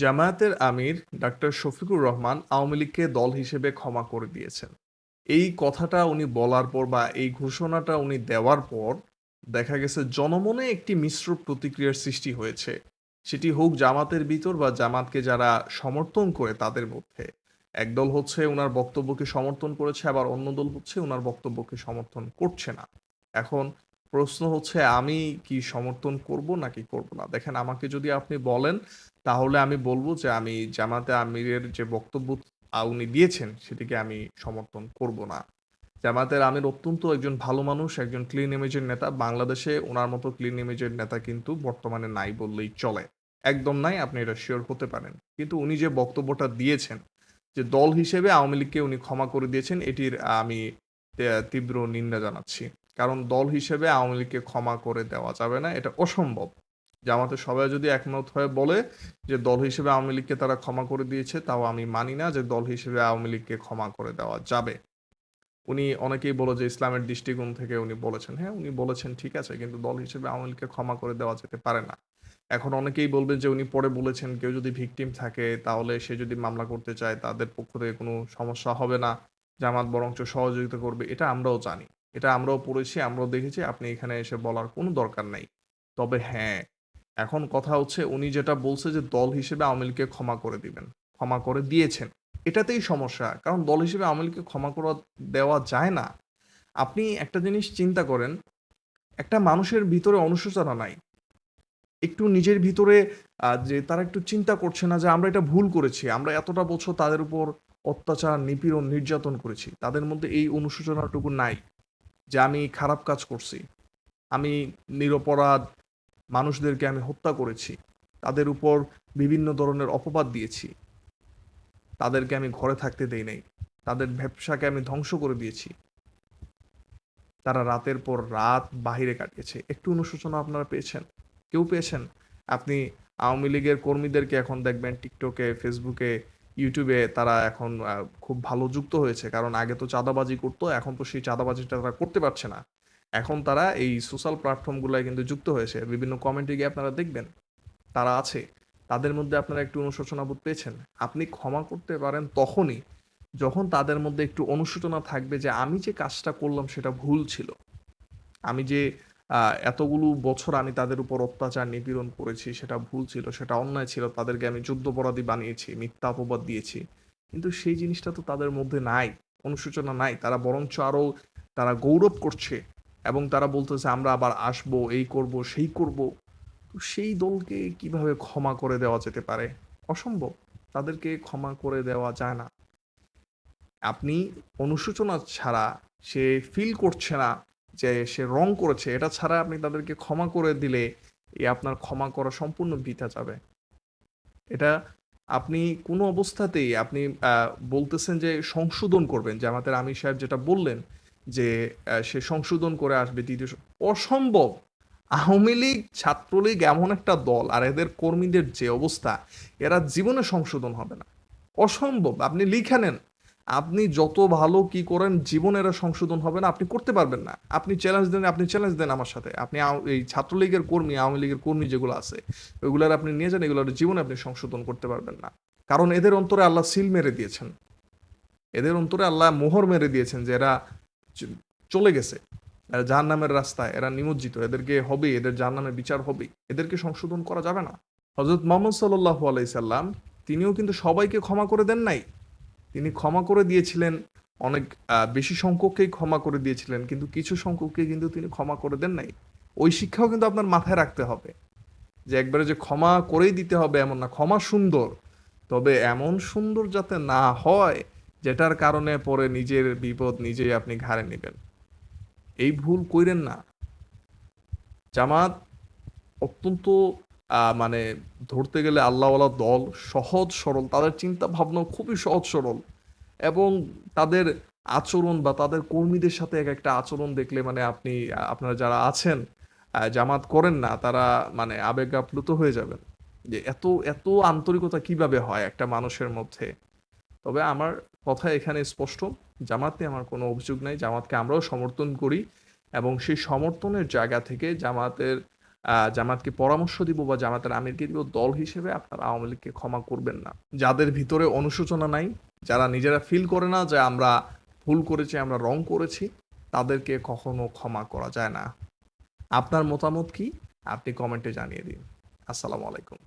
জামায়াতের আমির ডাক্তার শফিকুর রহমান আওয়ামী লীগকে দল হিসেবে ক্ষমা করে দিয়েছেন। এই কথাটা উনি বলার পর বা এই ঘোষণাটা উনি দেওয়ার পর দেখা গেছে জনমনে একটি মিশ্র প্রতিক্রিয়ার সৃষ্টি হয়েছে। সেটি হোক জামাতের ভিতর বা জামাতকে যারা সমর্থন করে তাদের মধ্যে। একদল হচ্ছে ওনার বক্তব্যকে সমর্থন করেছে, আবার অন্য দল হচ্ছে ওনার বক্তব্যকে সমর্থন করছে না। এখন প্রশ্ন হচ্ছে, আমি কি সমর্থন করব নাকি করব না? দেখেন, আমাকে যদি আপনি বলেন তাহলে আমি বলব যে আমি জামাতে আমিরের যে বক্তব্য উনি দিয়েছেন, সেটিকে আমি সমর্থন করব না। জামাতের আমির অত্যন্ত একজন ভালো মানুষ, একজন ক্লিন ইমেজের নেতা। বাংলাদেশে ওনার মতো ক্লিন ইমেজের নেতা কিন্তু বর্তমানে নাই বললেই চলে। একদম নাই, আপনি এটা শিওর হতে পারেন। কিন্তু উনি যে বক্তব্যটা দিয়েছেন, যে দল হিসেবে আওয়ামী লীগকে উনি ক্ষমা করে দিয়েছেন, এটির আমি তীব্র নিন্দা জানাচ্ছি। কারণ দল হিসেবে আওয়ামী লীগকে ক্ষমা করে দেওয়া যাবে না, এটা অসম্ভব। জামাতের সবাই যদি একমত হয়ে বলে যে দল হিসেবে আওয়ামী লীগকে তারা ক্ষমা করে দিয়েছে, তাও আমি মানি না যে দল হিসেবে আওয়ামী লীগকে ক্ষমা করে দেওয়া যাবে। উনি অনেকেই বলে যে ইসলামের দৃষ্টিকোণ থেকে উনি বলেছেন হ্যাঁ উনি বলেছেন, ঠিক আছে, কিন্তু দল হিসেবে আওয়ামী লীগকে ক্ষমা করে দেওয়া যেতে পারে না। এখন অনেকেই বলবেন যে উনি পরে বলেছেন, কেউ যদি ভিকটিম থাকে তাহলে সে যদি মামলা করতে চায় তাদের পক্ষ থেকে কোনো সমস্যা হবে না, জামাত বরঞ্চ সহযোগিতা করবে, এটা আমরাও জানি। এটা আমরাও পড়েছি, আমরাও দেখেছি, আপনি এখানে এসে বলার কোনো দরকার নাই। তবে হ্যাঁ এখন কথা হচ্ছে উনি যেটা বলছে যে দল হিসেবে আওয়ামী লীগকে ক্ষমা করে দিবেন, ক্ষমা করে দিয়েছেন। এটাতেই সমস্যা, কারণ দল হিসেবে আওয়ামী লীগকে ক্ষমা করা দেওয়া যায় না। আপনি একটা জিনিস চিন্তা করেন, একটা মানুষের ভিতরে অনুশোচনা নাই। একটু নিজের ভিতরে যে তারা একটু চিন্তা করছে না যে আমরা এটা ভুল করেছি, আমরা এতটা বছর তাদের উপর অত্যাচার, নিপীড়ন, নির্যাতন করেছি, তাদের মধ্যে এই অনুশোচনাটুকু নাই যে আমি খারাপ কাজ করছি, আমি নিরপরাধ মানুষদেরকে আমি হত্যা করেছি। তাদের উপর বিভিন্ন ধরনের অপবাদ দিয়েছি। তাদেরকে আমি ঘরে থাকতে দেই নাই। তাদের ব্যবসাকে আমি ধ্বংস করে দিয়েছি। তারা রাতের পর রাত বাহিরে কাটিয়েছে। একটু অনুশোচনা আপনারা পেয়েছেন? কেউ পেয়েছেন? আপনি আওয়ামী লীগের কর্মীদেরকে এখন দেখবেন টিকটকে, ফেসবুকে, ইউটিউবে তারা এখন খুব ভালো যুক্ত হয়েছে। কারণ আগে তো চাঁদাবাজি করতো, এখন তো সেই চাঁদাবাজিটা তারা করতে পারছে না। এখন তারা এই সোশ্যাল প্ল্যাটফর্মগুলোয় কিন্তু যুক্ত হয়েছে। বিভিন্ন কমেন্টে গিয়ে আপনারা দেখবেন, তারা আছে, তাদের মধ্যে আপনারা একটু অনুশোচনা বোধ পেয়েছেন। আপনি ক্ষমা করতে পারেন তখনই যখন তাদের মধ্যে একটু অনুশোচনা থাকবে যে আমি যে কাজটা করলাম সেটা ভুল ছিল। আমি যে এতগুলো বছর আমি তাদের উপর অত্যাচার, নিপীড়ন করেছি, সেটা ভুল ছিল, সেটা অন্যায় ছিল, তাদেরকে আমি যুদ্ধপরাধী বানিয়েছি, মিথ্যা অপবাদ দিয়েছি। কিন্তু সেই জিনিসটা তো তাদের মধ্যে নাই, অনুশোচনা নাই, তারা বরঞ্চ আরও তারা গৌরব করছে এবং তারা বলতেছে, আমরা আবার আসব, এই করব, সেই করব। তো সেই দলকে কীভাবে ক্ষমা করে দেওয়া যেতে পারে? অসম্ভব। তাদেরকে ক্ষমা করে দেওয়া যায় না। আপনি অনুশোচনা ছাড়া সে ফিল করছে না যে সে রং করেছে। এটা ছাড়া আপনি তাদেরকে ক্ষমা করে দিলে এই আপনার ক্ষমা করা সম্পূর্ণ বৃথা যাবে। এটা আপনি কোনো অবস্থাতেই আপনি বলতেছেন যে সংশোধন করবেন। জামাতের আমির সাহেব যেটা বললেন যে সে সংশোধন করে আসবে দ্বিতীয় অসম্ভব। আওয়ামী লীগ, ছাত্রলীগ এমন একটা দল আর এদের কর্মীদের যে অবস্থা, এরা জীবনে সংশোধন হবে না। অসম্ভব। আপনি লিখে নেন। আপনি যত ভালো কি করেন, জীবনে এরা সংশোধন হবে না। আপনি করতে পারবেন না। আপনি চ্যালেঞ্জ দেন, আপনি চ্যালেঞ্জ দেন আমার সাথে। আপনি এই ছাত্রলীগের কর্মী, আওয়ামী লীগের কর্মী যেগুলো আছে, ওইগুলোর আপনি নিয়ে যান, এগুলোর জীবনে আপনি সংশোধন করতে পারবেন না। কারণ এদের অন্তরে আল্লাহ সিল মেরে দিয়েছেন। এদের অন্তরে আল্লাহ মোহর মেরে দিয়েছেন যে এরা চলে গেছে। যার নামের রাস্তায়, এরা নিমজ্জিত। এদেরকে হবে, এদের যার নামের বিচার হবে। এদেরকে সংশোধন করা যাবে না। হজরত মোহাম্মদ সাল্লাহ আলাইসাল্লাম তিনিও কিন্তু সবাইকে ক্ষমা করে দেন নাই। তিনি ক্ষমা করে দিয়েছিলেন, অনেক বেশি সংখ্যককেই ক্ষমা করে দিয়েছিলেন, কিন্তু কিছু সংখ্যককে কিন্তু তিনি ক্ষমা করে দেন নাই। ওই শিক্ষাও কিন্তু আপনার মাথায় রাখতে হবে। যে একবারে যে ক্ষমা করেই দিতে হবে এমন না, ক্ষমা সুন্দর। তবে এমন সুন্দর যাতে না হয় যেটার কারণে পরে নিজের বিপদ নিজেই আপনি ঘাড়ে নেবেন। এই ভুল কইরেন না। জামাত অত্যন্ত মানে ধরতে গেলে আল্লাহওয়ালা দল সহজ সরল, তাদের চিন্তা ভাবনা খুবই সহজ সরল এবং তাদের আচরণ বা তাদের কর্মীদের সাথে এক একটা আচরণ দেখলে মানে আপনি, আপনারা যারা আছেন জামাত করেন না, তারা মানে আবেগ আপ্লুত হয়ে যাবেন। যে এত এত আন্তরিকতা কীভাবে হয় একটা মানুষের মধ্যে? তবে আমার কথা এখানে স্পষ্ট। জামাতে আমার কোনো অভিযোগ নাই। জামাতকে আমরাও সমর্থন করি এবং সেই সমর্থনের জায়গা থেকে জামাতের জামাতকে পরামর্শ দিব বা জামাতের আমিরকে দিব। দল হিসেবে আপনারা আওয়ামী লীগকে ক্ষমা করবেন না। যাদের ভিতরে অনুশোচনা নাই, যারা নিজেরা ফিল করে না যে আমরা ভুল করেছি, আমরা রং করেছি, তাদেরকে কখনো ক্ষমা করা যায় না। আপনার মতামত কি? আপনি কমেন্টে জানিয়ে দিন। আসসালামু আলাইকুম।